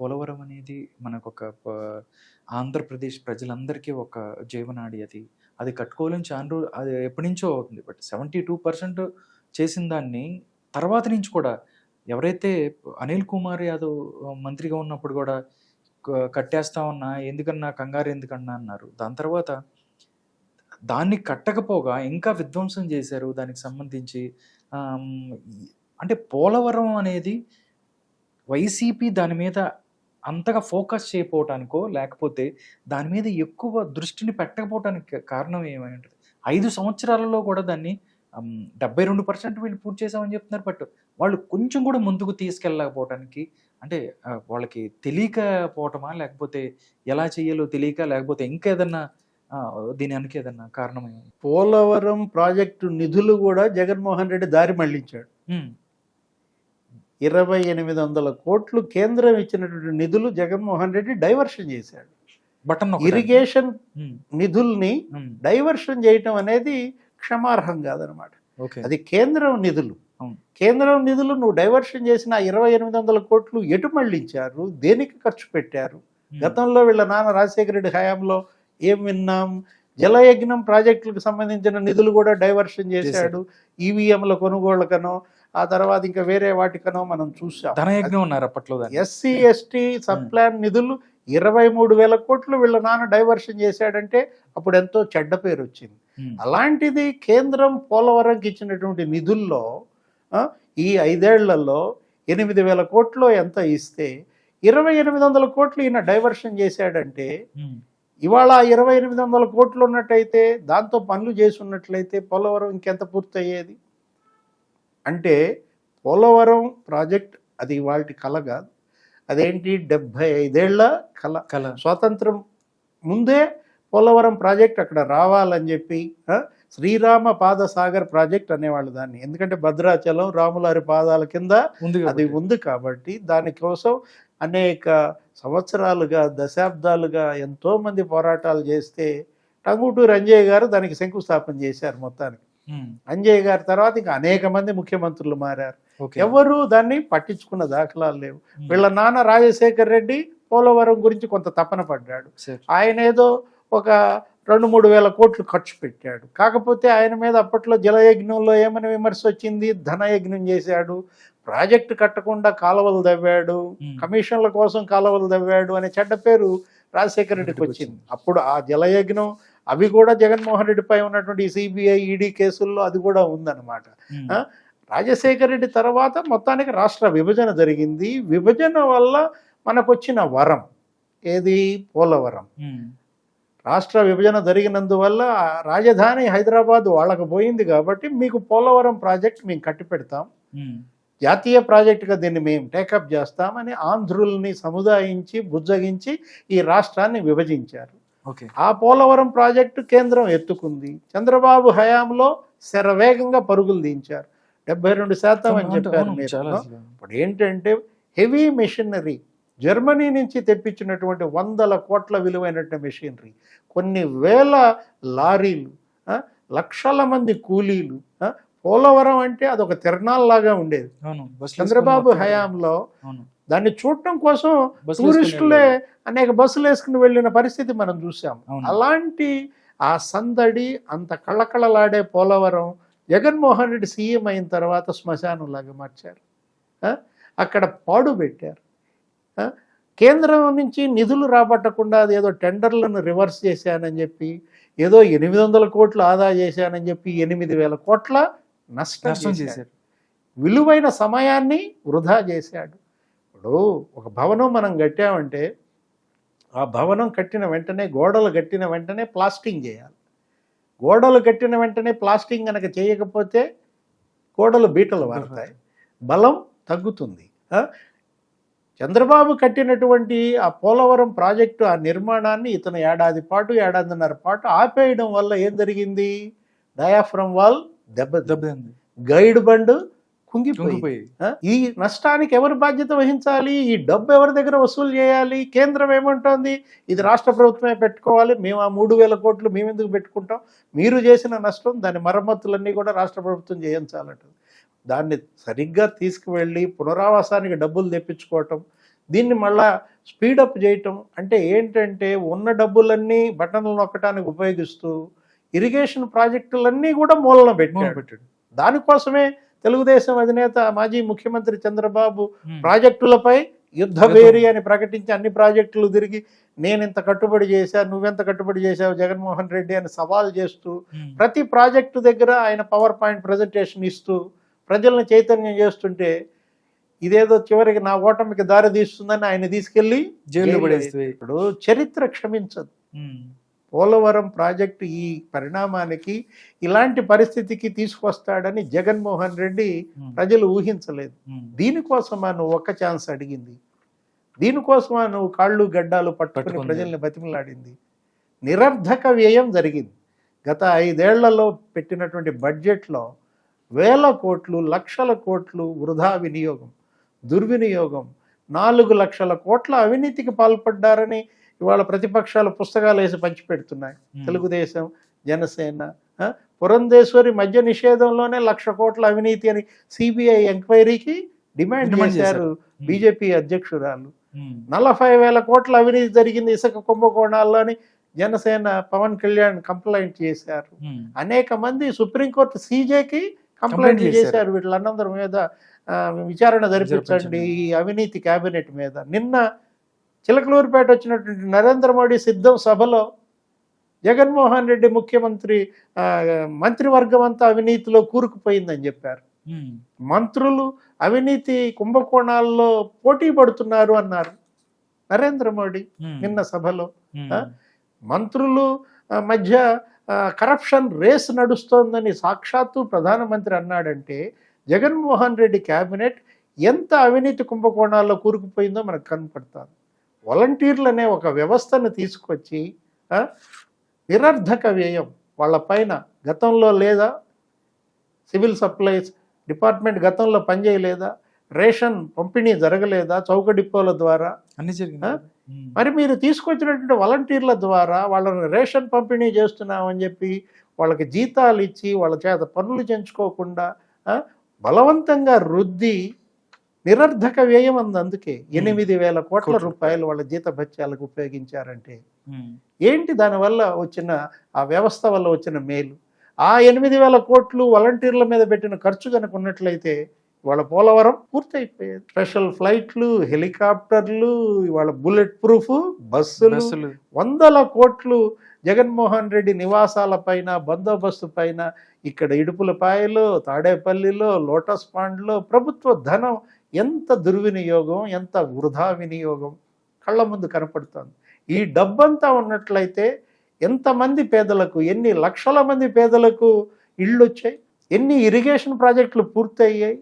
పోలవరం అనేది మనకొక ఒక ఆంధ్రప్రదేశ్ ప్రజలందరికీ ఒక జీవనాడి అది. అది కట్టుకోవాలని చానా రో అది ఎప్పటినుంచో అవుతుంది. బట్ 72% చేసిన దాన్ని తర్వాత నుంచి కూడా ఎవరైతే అనిల్ కుమార్ యాదవ్ మంత్రిగా ఉన్నప్పుడు కూడా కట్టేస్తా కట్టేస్తామన్నా, ఎందుకన్నా కంగారు ఎందుకన్నా అన్నారు. దాని తర్వాత దాన్ని కట్టకపోగా ఇంకా విధ్వంసం చేశారు దానికి సంబంధించి. అంటే పోలవరం అనేది వైసీపీ దాని మీద అంతగా ఫోకస్ చేయకపోవటానికో, లేకపోతే దాని మీద ఎక్కువ దృష్టిని పెట్టకపోవటానికి కారణం ఏమై ఉంటది? 5 సంవత్సరాలలో కూడా దాన్ని హ్మ్, 72% వీళ్ళు పూర్తి చేశామని చెప్తున్నారు. బట్ వాళ్ళు కొంచెం కూడా ముందుకు తీసుకెళ్ళలేకపోవటానికి అంటే వాళ్ళకి తెలియకపోవటమా? లేకపోతే ఎలా చేయాలో తెలియక, లేకపోతే ఇంకేదన్నా ఆహ్, దీని వెనక ఏదన్నా కారణం ఏమి పోలవరం ప్రాజెక్టు నిధులు గూడా జగన్మోహన్ రెడ్డి దారి మళ్ళించాడు. హ్మ్. 2800 కోట్లు కేంద్రం ఇచ్చినటువంటి నిధులు జగన్మోహన్ రెడ్డి డైవర్షన్ చేశాడు. బటన్. ఇరిగేషన్ హ్మ్. నిధుల్ని హ్మ్. డైవర్షన్ చేయటం అనేది క్షమార్హం కాదనమాట. ఓకే. అది కేంద్రం నిధులు. అవును. కేంద్రం నిధులు నువ్వు డైవర్షన్ చేసిన ఆ 2800 కోట్లు ఎటు మళ్ళించారు? దేనికి ఖర్చు పెట్టారు? గతంలో వీళ్ళ నాన్న రాజశేఖర రెడ్డి హయాంలో ఏం విన్నాం? జలయజ్ఞం ప్రాజెక్టులకు సంబంధించిన నిధులు కూడా డైవర్షన్ చేశాడు. ఈవీఎంల కొనుగోళ్ళకనో, ఆ తర్వాత ఇంకా వేరే వాటికనో మనం చూసాం. ధనయజ్ఞం అన్నారు అప్పట్లో. ఎస్సీ, ఎస్టీ సబ్ ప్లాన్ నిధులు 23,000 కోట్లు వీళ్ళ నాన్న డైవర్షన్ చేశాడంటే అప్పుడు ఎంతో చెడ్డ పేరు వచ్చింది. అలాంటిది కేంద్రం పోలవరంకి ఇచ్చినటువంటి నిధుల్లో ఈ ఐదేళ్ళలో 8,000 కోట్లు ఎంత ఇస్తే 2,800 కోట్లు ఈయన డైవర్షన్ చేశాడంటే. ఇవాళ 2,800 కోట్లు ఉన్నట్టయితే దాంతో పనులు చేసి ఉన్నట్లయితే పోలవరం ఇంకెంత పూర్తయ్యేది? అంటే పోలవరం ప్రాజెక్ట్ అది ఇవాల్టి కల కాదు. అదేంటి 75 ఏళ్ళ కల. కల. స్వాతంత్రం ముందే పోలవరం ప్రాజెక్ట్ అక్కడ రావాలని చెప్పి శ్రీరామ పాదసాగర్ ప్రాజెక్ట్ అనేవాళ్ళు దాన్ని. ఎందుకంటే భద్రాచలం రాములారి పాదాల కింద ఉంది అది. ఉంది కాబట్టి దానికోసం అనేక సంవత్సరాలుగా దశాబ్దాలుగా ఎంతో మంది పోరాటాలు చేస్తే టంగుటూరి అంజయ్య గారు దానికి శంకుస్థాపన చేశారు మొత్తానికి. హ్మ్. అంజయ్య గారి తర్వాత ఇంకా అనేక మంది ముఖ్యమంత్రులు మారారు. ఎవరు దాన్ని పట్టించుకున్న దాఖలాలు లేవు. వీళ్ళ నాన్న రాజశేఖర్ రెడ్డి పోలవరం గురించి కొంత తపన పడ్డాడు. ఆయన ఏదో ఒక రెండు మూడు వేల కోట్లు ఖర్చు పెట్టాడు. కాకపోతే ఆయన మీద అప్పట్లో జలయజ్ఞంలో ఏమని విమర్శ వచ్చింది? ధనయజ్ఞం చేశాడు. ప్రాజెక్టు కట్టకుండా కాలువలు తవ్వాడు. హ్మ్. కమిషన్ల కోసం కాలువలు తవ్వాడు అనే చెడ్డ పేరు రాజశేఖర రెడ్డికి వచ్చింది. అప్పుడు ఆ జలయజ్ఞం అవి కూడా జగన్మోహన్ రెడ్డిపై ఉన్నటువంటి సిబిఐ, ఈడీ కేసుల్లో అది కూడా ఉందన్నమాట. రాజశేఖర రెడ్డి తర్వాత మొత్తానికి రాష్ట్ర విభజన జరిగింది. విభజన వల్ల మనకొచ్చిన వరం ఏది? పోలవరం. రాష్ట్ర విభజన జరిగినందువల్ల రాజధాని హైదరాబాద్ వాళ్ళకు పోయింది కాబట్టి మీకు పోలవరం ప్రాజెక్ట్ మేము కట్టి పెడతాం. జాతీయ ప్రాజెక్టుగా దీన్ని మేము టేకప్ చేస్తామని ఆంధ్రుల్ని సముదాయించి బుజ్జగించి ఈ రాష్ట్రాన్ని విభజించారు. ఆ పోలవరం ప్రాజెక్టు కేంద్రం ఎత్తుకుంది. చంద్రబాబు హయాంలో శరవేగంగా పరుగులు దించారు. 72 శాతం అని చెప్పారు మీరు. ఇప్పుడు ఏంటంటే హెవీ మెషినరీ జర్మనీ నుంచి తెప్పించినటువంటి వందల కోట్ల విలువైనటువంటి మెషినరీ కొన్ని వేల లారీలు లక్షల మంది కూలీలు పోలవరం అంటే అదొక తిరణాల్లాగా ఉండేది చంద్రబాబు హయాంలో. దాన్ని చూడటం కోసం టూరిస్టులే. అనేక బస్సులు వేసుకుని వెళ్ళిన పరిస్థితి మనం చూసాం. అలాంటి ఆ సందడి అంత కళకళలాడే పోలవరం జగన్మోహన్ రెడ్డి సీఎం అయిన తర్వాత శ్మశానంలాగా మార్చారు ఆ? అక్కడ పాడు పెట్టారు? కేంద్రం నుంచి నిధులు రాబట్టకుండా అదేదో టెండర్లను రివర్స్ చేశానని చెప్పి ఏదో ఎనిమిది వందల కోట్లు ఆదా చేశానని చెప్పి ఎనిమిది వేల కోట్ల నష్టం చేశారు. విలువైన సమయాన్ని వృధా చేశాడు ఇప్పుడు ఒక భవనం మనం కట్టామంటే ఆ భవనం కట్టిన వెంటనే గోడలు కట్టిన వెంటనే ప్లాస్టింగ్ చేయాలి. గోడలు కట్టిన వెంటనే ప్లాస్టింగ్ కనుక చేయకపోతే గోడలు బీటలు వాడతాయి. బలం తగ్గుతుంది? చంద్రబాబు కట్టినటువంటి ఆ పోలవరం ప్రాజెక్టు ఆ నిర్మాణాన్ని ఇతను ఏడాది పాటు ఏడాదిన్నర పాటు ఆపేయడం వల్ల ఏం జరిగింది? డయాఫ్రమ్ వాల్ దెబ్బ దెబ్బతింది. గైడ్ బండ్ కుంగిపోయి. ఈ నష్టానికి ఎవరు బాధ్యత వహించాలి? ఈ డబ్బు ఎవరి దగ్గర వసూలు చేయాలి? కేంద్రం ఏమంటోంది? ఇది రాష్ట్ర ప్రభుత్వమే పెట్టుకోవాలి. మేము ఆ మూడు వేల కోట్లు మేము ఎందుకు పెట్టుకుంటాం? మీరు చేసిన నష్టం దాని మరమ్మతులన్నీ కూడా రాష్ట్ర ప్రభుత్వం చేయించాలంటుంది. దాన్ని సరిగ్గా తీసుకువెళ్ళి పునరావాసానికి డబ్బులు తెప్పించుకోవటం దీన్ని మళ్ళా స్పీడప్ చేయటం అంటే ఏంటంటే ఉన్న డబ్బులన్నీ బటన్లు నొక్కటానికి ఉపయోగిస్తూ ఇరిగేషన్ ప్రాజెక్టులన్నీ కూడా మూలన పెట్టాడు. పెట్టాడు. దానికోసమే తెలుగుదేశం అధినేత మాజీ ముఖ్యమంత్రి చంద్రబాబు ఉమ్. ప్రాజెక్టులపై యుద్ధ వేరి అని ప్రకటించి అన్ని ప్రాజెక్టులు తిరిగి నేను ఇంత కట్టుబడి చేశా నువ్వెంత కట్టుబడి చేశావు జగన్మోహన్ రెడ్డి అని సవాల్ చేస్తూ ఉమ్. ప్రతి ప్రాజెక్టు దగ్గర ఆయన పవర్ పాయింట్ ప్రజెంటేషన్ ఇస్తూ ప్రజల్ని చైతన్యం చేస్తుంటే ఇదేదో చివరికి నా ఓటమికి దారి తీస్తుందని ఆయన తీసుకెళ్ళి జైల్లో జైల్లో పడేస్తే ఇప్పుడు చరిత్ర క్షమించదు ఉమ్. పోలవరం ప్రాజెక్టు ఈ పరిణామానికి ఇలాంటి పరిస్థితికి తీసుకొస్తాడని జగన్మోహన్ రెడ్డి. ప్రజలు ఊహించలేదు. దీనికోసమా నువ్వు ఒక్క ఛాన్స్ అడిగింది దీనికోసమా నువ్వు కాళ్ళు గడ్డాలు పట్టుకుని. ప్రజల్ని బతిమలాడింది నిరర్ధక వ్యయం జరిగింది గత ఐదేళ్ళలో పెట్టినటువంటి బడ్జెట్లో వేల కోట్లు లక్షల కోట్లు వృధా వినియోగం దుర్వినియోగం నాలుగు లక్షల కోట్ల అవినీతికి పాల్పడ్డారని ఇవాళ ప్రతిపక్షాలు పుస్తకాలు వేసి పంచిపెడుతున్నాయి. తెలుగుదేశం జనసేన పురంధేశ్వరి మద్య నిషేధంలోనే లక్ష కోట్ల అవినీతి అని సిబిఐ ఎంక్వైరీకి డిమాండ్ చేశారు. బీజేపీ అధ్యక్షురాలు. నలభై వేల కోట్ల అవినీతి జరిగింది ఇసుక కుంభకోణాల్లో అని జనసేన పవన్ కళ్యాణ్ కంప్లైంట్ చేశారు. అనేక మంది సుప్రీంకోర్టు సీజేకి కంప్లైంట్ కంప్లైంట్ చేశారు. వీళ్ళందరి మీద విచారణ జరిపించండి. ఈ అవినీతి కేబినెట్ మీద నిన్న చిలకలూరుపేట వచ్చినటువంటి నరేంద్ర మోడీ సిద్ధం సభలో జగన్మోహన్ రెడ్డి ముఖ్యమంత్రి మంత్రివర్గం అంతా అవినీతిలో కూరుకుపోయిందని చెప్పారు. మంత్రులు అవినీతి కుంభకోణాల్లో పోటీ పడుతున్నారు అన్నారు నరేంద్ర మోడీ. నిన్న సభలో? మంత్రులు మధ్య కరప్షన్ రేస్ నడుస్తోందని సాక్షాత్తు ప్రధానమంత్రి అన్నాడంటే జగన్మోహన్ రెడ్డి క్యాబినెట్ ఎంత అవినీతి కుంభకోణాల్లో కూరుకుపోయిందో మనకు కనపడుతుంది వాలంటీర్లు అనే ఒక వ్యవస్థను తీసుకొచ్చి నిరర్ధక వ్యయం వాళ్ళ పైన గతంలో లేదా సివిల్ సప్లైస్ డిపార్ట్మెంట్ గతంలో పనిచేయలేదా రేషన్ పంపిణీ జరగలేదా చౌక డిపోల ద్వారా అన్ని జరిగింది? ఉమ్. మరి మీరు తీసుకొచ్చినటువంటి వాలంటీర్ల ద్వారా వాళ్ళని రేషన్ పంపిణీ చేస్తున్నామని చెప్పి వాళ్ళకి జీతాలు ఇచ్చి వాళ్ళ చేత పనులు చేయించుకోకుండా బలవంతంగా రుద్ది నిరర్ధక వ్యయం అంది అందుకే. ఎనిమిది వేల కోట్ల రూపాయలు వాళ్ళ జీత భత్యాలకు ఉపయోగించారంటే. ఏంటి దానివల్ల వచ్చిన ఆ వ్యవస్థ వల్ల వచ్చిన మేలు? ఆ ఎనిమిది వేల కోట్లు వాలంటీర్ల మీద పెట్టిన ఖర్చు కనుక ఉన్నట్లయితే ఇవాళ పోలవరం పూర్తయిపోయేది. స్పెషల్ ఫ్లైట్లు హెలికాప్టర్లు ఇవాళ బుల్లెట్ ప్రూఫ్ బస్సులు బస్సులు. వందల కోట్లు జగన్మోహన్ రెడ్డి నివాసాల పైన బందోబస్తు పైన ఇక్కడ ఇడుపులపాయలో తాడేపల్లిలో లోటస్ పాండ్లో ప్రభుత్వ ధనం ఎంత దుర్వినియోగం ఎంత వృధా వినియోగం కళ్ళ ముందు కనపడుతోంది. ఈ డబ్బంతా ఉన్నట్లయితే ఎంతమంది పేదలకు ఎన్ని లక్షల మంది పేదలకు ఇళ్ళు వచ్చాయి ఎన్ని ఇరిగేషన్ ప్రాజెక్టులు పూర్తయ్యాయి?